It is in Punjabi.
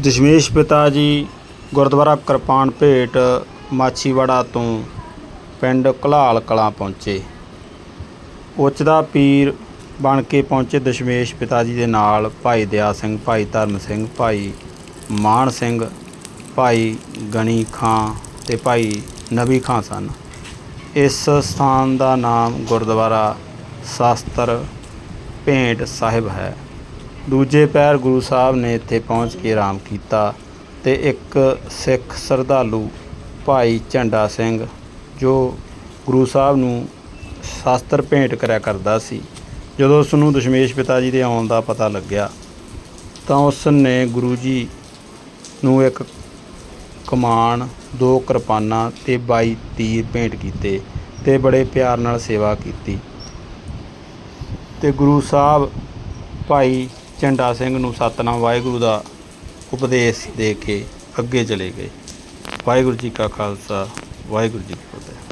ਦਸ਼ਮੇਸ਼ ਪਿਤਾ ਜੀ ਗੁਰਦੁਆਰਾ ਕਿਰਪਾਨ ਭੇਟ ਮਾਛੀਵਾੜਾ ਤੋਂ ਪਿੰਡ ਘਲਾਲ ਕਲਾਂ ਪਹੁੰਚੇ। ਉੱਚ ਦਾ ਪੀਰ ਬਣ ਕੇ ਪਹੁੰਚੇ ਦਸ਼ਮੇਸ਼ ਪਿਤਾ ਜੀ ਦੇ ਨਾਲ ਭਾਈ ਦਇਆ ਸਿੰਘ, ਭਾਈ ਧਰਮ ਸਿੰਘ, ਭਾਈ ਮਾਨ ਸਿੰਘ, ਭਾਈ ਗਣੀ ਖਾਂ ਤੇ ਭਾਈ ਨਬੀ ਖਾਂ ਸਨ। ਇਸ ਸਥਾਨ ਦਾ ਨਾਮ ਗੁਰਦੁਆਰਾ ਸ਼ਾਸਤਰ ਭੇਂਟ ਸਾਹਿਬ ਹੈ। ਦੂਜੇ ਪੈਰ ਗੁਰੂ ਸਾਹਿਬ ਨੇ ਇੱਥੇ ਪਹੁੰਚ ਕੇ ਆਰਾਮ ਕੀਤਾ ਤੇ ਇੱਕ ਸਿੱਖ ਸ਼ਰਧਾਲੂ ਭਾਈ ਝੰਡਾ ਸਿੰਘ, ਜੋ ਗੁਰੂ ਸਾਹਿਬ ਨੂੰ ਸ਼ਾਸਤਰ ਭੇਂਟ ਕਰਿਆ ਕਰਦਾ ਸੀ। ਜਦੋਂ ਉਸ ਨੂੰ ਦਸ਼ਮੇਸ਼ ਪਿਤਾ ਜੀ ਦੇ ਆਉਣ ਦਾ ਪਤਾ ਲੱਗਿਆ, ਤਾਂ ਉਸ ਨੇ ਗੁਰੂ ਜੀ ਨੂੰ ਇੱਕ ਕਮਾਨ, ਦੋ ਕਿਰਪਾਨਾਂ ਤੇ 22 ਤੀਰ ਭੇਂਟ ਕੀਤੇ ਤੇ ਬੜੇ ਪਿਆਰ ਨਾਲ ਸੇਵਾ ਕੀਤੀ। ਤੇ ਗੁਰੂ ਸਾਹਿਬ ਭਾਈ ਝੰਡਾ ਸਿੰਘ ਨੂੰ ਸਤਨਾਮ ਵਾਹਿਗੁਰੂ ਦਾ ਉਪਦੇਸ਼ ਦੇ ਕੇ ਅੱਗੇ ਚਲੇ ਗਏ। ਵਾਹਿਗੁਰੂ ਜੀ ਕਾ ਖਾਲਸਾ, ਵਾਹਿਗੁਰੂ ਜੀ ਕੀ ਫਤਿਹ।